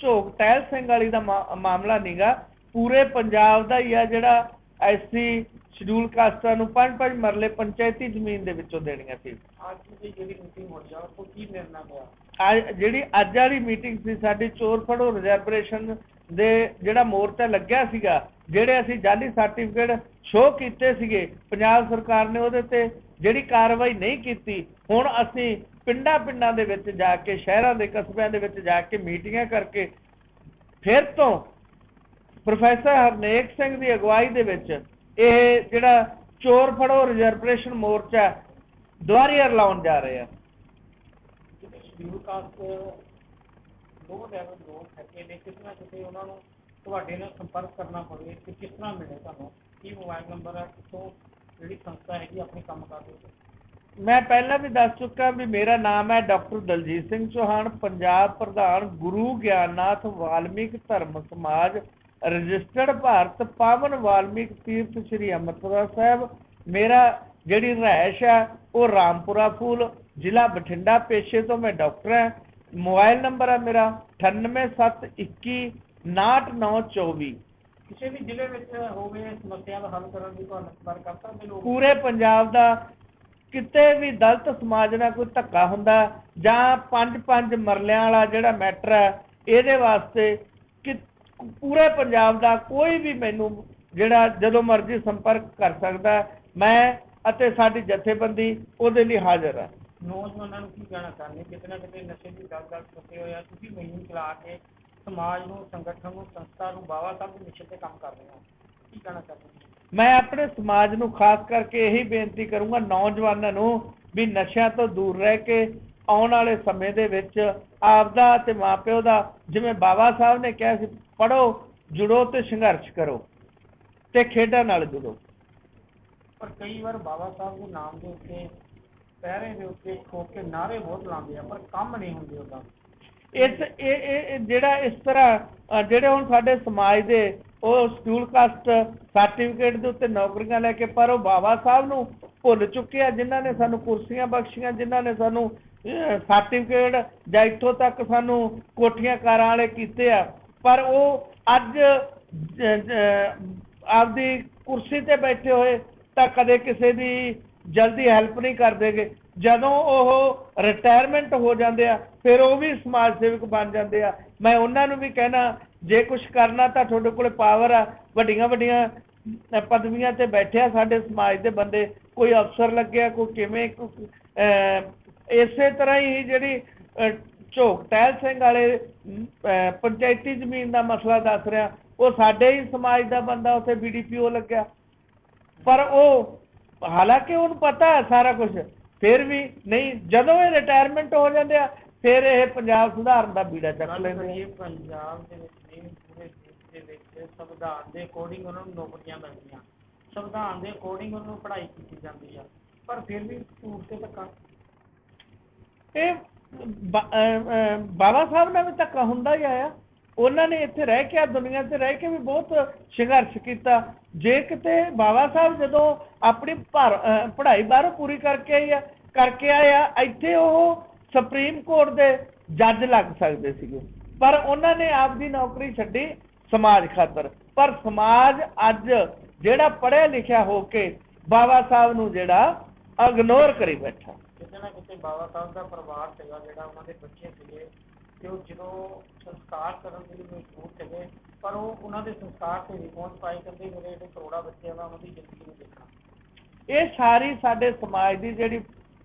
ਝੋਕ ਟਹਿਲ ਸਿੰਘ ਵਾਲੀ ਦਾ ਮਾ- ਮਾਮਲਾ ਨਹੀਂਗਾ ਪੂਰੇ ਪੰਜਾਬ ਦਾ ਹੀ ਆ ਜਿਹੜਾ ਐਸੀ ਸ਼ਡਿਊਲ ਕਾਸਟਾਂ ਨੂੰ ਪੰਜ ਪੰਜ ਮਰਲੇ ਪੰਚਾਇਤੀ ਜ਼ਮੀਨ ਦੇ ਵਿੱਚੋਂ ਦੇਣੀਆਂ ਸੀ। ਅੱਜ ਦੀ ਜਿਹੜੀ ਮੀਟਿੰਗ ਹੋਈ ਆ ਉਹ ਤੋਂ ਕੀ ਨਿਰਣਾ ਹੋਇਆ? ਅੱਜ ਜਿਹੜੀ ਅੱਜ ਵਾਲੀ ਮੀਟਿੰਗ ਸੀ ਸਾਡੀ ਚੋਰ ਫੜੋ ਰਿਜ਼ਰਵੇਸ਼ਨ ਦੇ ਜਿਹੜਾ ਮੋਰਚਾ ਲੱਗਿਆ ਸੀਗਾ ਜਿਹੜੇ ਅਸੀਂ ਜਾਲੀ ਸਰਟੀਫਿਕੇਟ ਸ਼ੋਅ ਕੀਤੇ ਸੀਗੇ ਪੰਜਾਬ ਸਰਕਾਰ ਨੇ ਉਹਦੇ ਤੇ ਜਿਹੜੀ ਕਾਰਵਾਈ ਨਹੀਂ ਕੀਤੀ ਹੁਣ ਅਸੀਂ ਪਿੰਡਾਂ ਪਿੰਡਾਂ ਦੇ ਵਿੱਚ ਜਾ ਕੇ ਸ਼ਹਿਰਾਂ ਦੇ ਕਸਬਿਆਂ ਦੇ ਵਿੱਚ ਜਾ ਕੇ ਮੀਟਿੰਗਾਂ ਕਰਕੇ ਫਿਰ ਤੋਂ ਪ੍ਰੋਫੈਸਰ ਹਰਨੇਕ ਸਿੰਘ ਦੀ ਅਗਵਾਈ ਦੇ ਵਿੱਚ ਇਹ ਜਿਹੜਾ ਚੋਰ ਫੜੋ ਰਿਜ਼ਰਵੇਸ਼ਨ ਮੋਰਚਾ ਦੁਆਰੀਆਂ ਲਾਉਣ ਜਾ ਰਹੇ ਆ। ਜਿਹੜੇ ਸ਼ਡਿਊਲ ਕਾਸਟ ਲੋ ਲੈਵਲ ਲੋਕ ਹੈਗੇ ਨੇ ਕਿਤੇ ਨਾ ਕਿਤੇ ਉਹਨਾਂ ਨੂੰ ਤੁਹਾਡੇ ਨਾਲ ਸੰਪਰਕ ਕਰਨਾ ਪਵੇ ਕਿ ਕਿਸ ਤਰ੍ਹਾਂ ਮਿਲੇ ਤੁਹਾਨੂੰ? ਕੀ ਮੋਬਾਈਲ ਨੰਬਰ ਹੈ? ਕਿੱਥੋਂ ਜਿਹੜੀ ਸੰਸਥਾ ਹੈਗੀ ਆਪਣੀ ਕੰਮ ਕਰ ਰਹੀ ਮੈਂ ਪਹਿਲਾਂ ਵੀ ਦੱਸ ਚੁੱਕਾ ਵੀ ਮੇਰਾ ਨਾਮ ਹੈ ਡਾਕਟਰ ਦਲਜੀਤ ਸਿੰਘ ਚੌਹਾਨ ਪੰਜਾਬ ਪ੍ਰਧਾਨ ਗੁਰੂ ਗਿਆਨਨਾਥ ਵਾਲਮੀਕ ਧਰਮ ਸਮਾਜ ਰਜਿਸਟਰਡ ਭਾਰਤ ਪਾਵਨ ਵਾਲਮੀਕ ਤੀਰਥ ਸ੍ਰੀ ਅੰਮ੍ਰਿਤਸਰ ਸਾਹਿਬ। ਮੇਰਾ ਜਿਹੜੀ ਰਿਹਾਇਸ਼ ਹੈ ਉਹ ਰਾਮਪੁਰਾ ਫੂਲ ਜ਼ਿਲ੍ਹਾ ਬਠਿੰਡਾ ਪੇਸ਼ੇ ਤੋਂ ਮੈਂ ਡਾਕਟਰ ਹਾਂ। ਮੋਬਾਈਲ ਨੰਬਰ ਹੈ ਮੇਰਾ 98721 69924 ਕਿਸੇ ਵੀ ਜ਼ਿਲ੍ਹੇ ਵਿੱਚ ਹੋਵੇ ਸਮੱਸਿਆ ਦਾ ਹੱਲ ਕਰਨ ਦੀ ਤੁਹਾਨੂੰ ਸੰਪਰਕ ਕਰ ਸਕਦੇ ਲੋਕ ਪੂਰੇ ਪੰਜਾਬ ਦਾ ਕਿਤੇ ਵੀ ਦਲਿਤ ਸਮਾਜ ਨਾਲ ਕੋਈ ਧੱਕਾ ਹੁੰਦਾ ਜਾਂ ਪੰਜ ਪੰਜ ਮਰਲਿਆਂ ਵਾਲਾ ਜਿਹੜਾ ਮੈਟਰ ਹੈ ਇਹਦੇ ਵਾਸਤੇ ਕਿ ਪੂਰੇ ਪੰਜਾਬ ਦਾ ਕੋਈ ਵੀ ਮੈਨੂੰ ਜਿਹੜਾ ਜਦੋਂ ਮਰਜ਼ੀ ਸੰਪਰਕ ਕਰ ਸਕਦਾ। ਮੈਂ ਅਤੇ ਸਾਡੀ ਜਥੇਬੰਦੀ ਉਹਦੇ ਲਈ ਹਾਜ਼ਰ ਹੈ। ਨੌਜਵਾਨਾਂ ਨੂੰ ਕੀ ਕਹਿਣਾ ਚਾਹੁੰਦੇ? ਕਿਤੇ ਨਾ ਕਿਤੇ ਨਸ਼ੇ ਦੀ ਗੱਲ ਗੱਲ ਸੁੱਤੇ ਹੋਏ ਆ ਤੁਸੀਂ ਮੁਹਿੰਮ ਚਲਾ ਕੇ ਸਮਾਜ ਨੂੰ ਸੰਗਠਨ ਨੂੰ ਸੰਸਥਾ ਨੂੰ ਬਾਬਾ ਸਾਹਿਬ ਦੇ ਮਿਸ਼ਨ ਤੇ ਕੰਮ ਕਰ ਰਹੇ ਹੋ। ਕੀ ਕਹਿਣਾ ਚਾਹੁੰਦੇ ਮੈਂ ਆਪਣੇ ਸਮਾਜ ਨੂੰ ਖਾਸ ਕਰਕੇ ਇਹੀ ਬੇਨਤੀ ਕਰੂੰਗਾ ਨੌਜਵਾਨਾਂ ਨੂੰ ਵੀ ਨਸ਼ਿਆਂ ਤੋਂ ਦੂਰ ਰਹਿ ਕੇ ਆਉਣ ਵਾਲੇ ਸਮੇਂ ਦੇ ਵਿੱਚ ਆਪਦਾ ਤੇ ਮਾਪਿਓ ਦਾ ਜਿਵੇਂ ਬਾਬਾ ਸਾਹਿਬ ਨੇ ਕਿਹਾ ਸੀ ਪੜੋ ਜੁੜੋ ਤੇ ਸੰਘਰਸ਼ ਕਰੋ ਤੇ ਖੇਡਾਂ ਨਾਲ ਜੁੜੋ। ਪਰ ਕਈ ਵਾਰ ਬਾਬਾ ਸਾਹਿਬ ਦੇ ਨਾਮ ਦੇ ਉੱਤੇ ਪਹਿਰੇ ਦੇ ਉੱਤੇ ਖੋ ਕੇ ਨਾਰੇ ਬਹੁਤ ਲਾਉਂਦੇ ਆ ਪਰ ਕੰਮ ਨਹੀਂ ਹੁੰਦੇ ਉਹਦਾ। ਇਸ ਇਹ ਇਹ ਜਿਹੜਾ ਇਸ ਤਰ੍ਹਾਂ ਜਿਹੜੇ ਹੁਣ ਸਾਡੇ ਸਮਾਜ ਦੇ ਉਹ ਸਕੂਲ ਕਾਸਟ ਸਰਟੀਫਿਕੇਟ ਦੇ ਉੱਤੇ ਨੌਕਰੀਆਂ ਲੈ ਕੇ ਪਰ ਉਹ ਬਾਬਾ ਸਾਹਿਬ ਨੂੰ ਭੁੱਲ ਚੁੱਕੇ ਆ ਜਿਨ੍ਹਾਂ ਨੇ ਸਾਨੂੰ ਕੁਰਸੀਆਂ ਬਖਸ਼ੀਆਂ ਜਿਨ੍ਹਾਂ ਨੇ ਸਾਨੂੰ ਸਰਟੀਫਿਕੇਟ ਜਾਂ ਇੱਥੋਂ ਤੱਕ ਸਾਨੂੰ ਕੋਠੀਆਂ ਕਾਰਾਂ ਵਾਲੇ ਕੀਤੇ ਆ। ਪਰ ਉਹ ਅੱਜ ਆਪਦੀ ਕੁਰਸੀ ਤੇ ਬੈਠੇ ਹੋਏ ਤਾਂ ਕਦੇ ਕਿਸੇ ਦੀ ਜਲਦੀ ਹੈਲਪ ਨਹੀਂ ਕਰਦੇਗੇ ਜਦੋਂ ਉਹ ਰਿਟਾਇਰਮੈਂਟ ਹੋ ਜਾਂਦੇ ਆ ਫਿਰ ਉਹ ਵੀ ਸਮਾਜ ਸੇਵਕ ਬਣ ਜਾਂਦੇ ਆ। ਮੈਂ ਉਹਨਾਂ ਨੂੰ ਵੀ ਕਹਿਣਾ ਜੇ ਕੁਝ ਕਰਨਾ ਤਾਂ ਤੁਹਾਡੇ ਕੋਲੇ ਪਾਵਰ ਆ। ਵੱਡੀਆਂ ਵੱਡੀਆਂ ਪਦਵੀਆਂ ਤੇ ਬੈਠਿਆ ਸਾਡੇ ਸਮਾਜ ਦੇ ਬੰਦੇ। ਕੋਈ ਅਫਸਰ ਲੱਗਿਆ ਕੋਈ ਕਿਵੇਂ ਅਹ, ਇਸੇ ਤਰ੍ਹਾਂ ਹੀ ਜਿਹੜੀ ਝੋਕ ਟਹਿਲ ਸਿੰਘ ਵਾਲੇ ਪੰਚਾਇਤੀ ਜ਼ਮੀਨ ਦਾ ਮਸਲਾ ਦੱਸ ਰਿਹਾ ਉਹ ਸਾਡੇ ਹੀ ਸਮਾਜ ਦਾ ਬੰਦਾ ਉੱਥੇ ਬੀਡੀਪੀਓ ਲੱਗਿਆ। ਪਰ ਉਹ ਹਾਲਾਂਕਿ ਉਹਨੂੰ ਪਤਾ ਹੈ ਸਾਰਾ ਕੁਝ ਫਿਰ ਵੀ ਨਹੀਂ ਜਦੋਂ ਇਹ ਰਿਟਾਇਰਮੈਂਟ ਹੋ ਜਾਂਦੇ ਆ ਫਿਰ ਇਹ ਪੰਜਾਬ ਸੁਧਾਰਨ ਦਾ ਬੀੜਾ ਚੱਕ ਲੈਂਦੇ ਆ। ਪੰਜਾਬ ਦੇ ਵਿੱਚ ਨਹੀਂ ਪੂਰੇ ਦੇਸ਼ ਦੇ ਵਿੱਚ ਸੰਵਿਧਾਨ ਦੇ ਅਕੋਰਡਿੰਗ ਉਹਨਾਂ ਨੂੰ ਨੌਕਰੀਆਂ ਮਿਲਦੀਆਂ। ਸੰਵਿਧਾਨ ਦੇ ਅਕੋਰਡਿੰਗ ਉਹਨਾਂ ਨੂੰ ਪੜ੍ਹਾਈ ਕੀਤੀ ਜਾਂਦੀ ਆ। ਪਰ ਫਿਰ ਵੀ ਝੂਠ ਤੇ ਧੱਕਾ। ਇਹ ਬਾ- ਅਹ ਅਹ ਬਾਬਾ ਸਾਹਿਬ ਨਾਲ ਵੀ ਧੱਕਾ ਹੁੰਦਾ ਹੀ ਆਇਆ। ਉਹਨਾਂ ਨੇ ਇੱਥੇ ਰਹਿ ਕੇ ਆ ਦੁਨੀਆ ਤੇ ਰਹਿ ਕੇ ਵੀ ਬਹੁਤ ਸੰਘਰਸ਼ ਕੀਤਾ। ਜੇ ਕਿਤੇ ਬਾਬਾ ਸਾਹਿਬ ਜਦੋਂ ਆਪਣੀ ਪੜ੍ਹਾਈ ਬਾਹਰੋਂ ਪੂਰੀ ਕਰਕੇ ਆਇਆ ਕਰਕੇ ਆਏ ਇੱਥੇ ਉਹ ਸੁਪਰੀਮ ਕੋਰਟ ਦੇ ਜੱਜ ਲੱਗ ਸਕਦੇ ਸੀਗੇ। ਪਰ ਉਹਨਾਂ ਨੇ ਆਪਦੀ ਨੌਕਰੀ ਛੱਡੀ ਸਮਾਜ ਖਾਤਰ। ਪਰ ਸਮਾਜ ਅੱਜ ਜਿਹੜਾ ਪੜ੍ਹਿਆ ਲਿਖਿਆ ਹੋ ਕੇ ਬਾਬਾ ਸਾਹਿਬ ਨੂੰ ਜਿਹੜਾ ਇਗਨੋਰ ਕਰੀ ਬੈਠਾ। ਕਿਤੇ ਨਾ ਕਿਤੇ ਬਾਬਾ ਸਾਹਿਬ ਦਾ ਪਰਿਵਾਰ ਸੀਗਾ ਜਿਹੜਾ ਉਹਨਾਂ ਦੇ ਬੱਚੇ ਸੀਗੇ ਤੇ ਉਹ ਜਦੋਂ ਸੰਸਕਾਰ ਕਰਨ ਦੇ ਲਈ ਮਜਬੂਰ ਸੀਗੇ, ਪਰ ਉਹ ਉਹਨਾਂ ਦੇ ਸੰਸਕਾਰ ਤੇ ਨਹੀਂ ਪਹੁੰਚ ਪਾਏ, ਕਹਿੰਦੇ ਮੇਰੇ ਜਿਹੜੇ ਕਰੋੜਾ ਬੱਚੇ ਆ ਉਹਨਾਂ ਦੀ ਜ਼ਿੰਦਗੀ ਨੂੰ ਦੇਖਣਾ। ਇਹ ਸਾਰੀ ਸਾਡੇ ਸਮਾਜ ਦੀ ਜਿਹੜੀ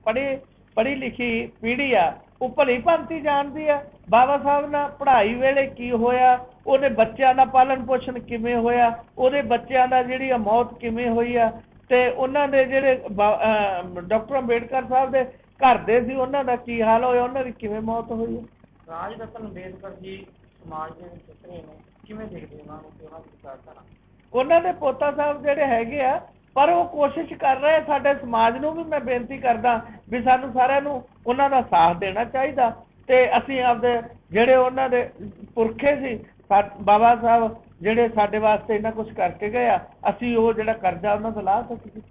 ਪੜ੍ਹੀ ਪੜ੍ਹੀ ਲਿਖੀ ਪੀੜ੍ਹੀ ਆ, ਉਹ ਭਲੀ ਭੰਤੀ ਜਾਣਦੀ ਆ। ਬਾਬਾ ਸਾਹਿਬ ਨਾਲ ਪੜ੍ਹਾਈ ਵੇਲੇ ਕੀ ਹੋਇਆ? ਉਹਦੇ ਬੱਚਿਆਂ ਦਾ ਪਾਲਣ ਪੋਸ਼ਣ ਕਿਵੇਂ ਹੋਇਆ? ਉਹਦੇ ਬੱਚਿਆਂ ਦਾ ਜਿਹੜੀ ਆ ਮੌਤ ਕਿਵੇਂ ਹੋਈ ਆ? ਤੇ ਉਹਨਾਂ ਦੇ ਜਿਹੜੇ ਡਾਕਟਰ ਅੰਬੇਡਕਰ ਸਾਹਿਬ ਦੇ ਘਰ ਦੇ ਸੀ ਉਹਨਾਂ ਦਾ ਕੀ ਹਾਲ ਹੋਇਆ? ਉਹਨਾਂ ਦੀ ਕਿਵੇਂ ਮੌਤ ਹੋਈ? ਰਾਜ ਰਤਨ ਅੰਬੇਦਕਰ ਜੀ ਸਮਾਜ ਦੇ ਵਿੱਚ ਉਤਰੇ ਨੇ? ਕਿਵੇਂ ਦੇਖਦੇ ਉਹਨਾਂ ਨੂੰ ਤੇ ਉਹਨਾਂ ਦੀ ਵਿਚਾਰਧਾਰਾ ਉਹਨਾਂ ਦੇ ਪੋਤਾ ਸਾਹਿਬ ਜਿਹੜੇ ਹੈਗੇ ਆ ਪਰ ਉਹ ਕੋਸ਼ਿਸ਼ ਕਰ ਰਹੇ ਸਾਡੇ ਸਮਾਜ ਨੂੰ ਵੀ ਮੈਂ ਬੇਨਤੀ ਕਰਦਾ ਵੀ ਸਾਨੂੰ ਸਾਰਿਆਂ ਨੂੰ ਉਹਨਾਂ ਦਾ ਸਾਥ ਦੇਣਾ ਚਾਹੀਦਾ। ਤੇ ਅਸੀਂ ਆਪਦੇ ਜਿਹੜੇ ਉਹਨਾਂ ਦੇ ਪੁਰਖੇ ਸਾ- ਬਾਬਾ ਸਾਹਿਬ ਜਿਹੜੇ ਸਾਡੇ ਵਾਸਤੇ ਇਹਨਾਂ ਕੁਝ ਕਰਕੇ ਗਏ ਆ, ਅਸੀਂ ਉਹ ਜਿਹੜਾ ਕਰਜ਼ਾ ਉਹਨਾਂ ਤੋਂ ਲਾ ਸਕੀਏ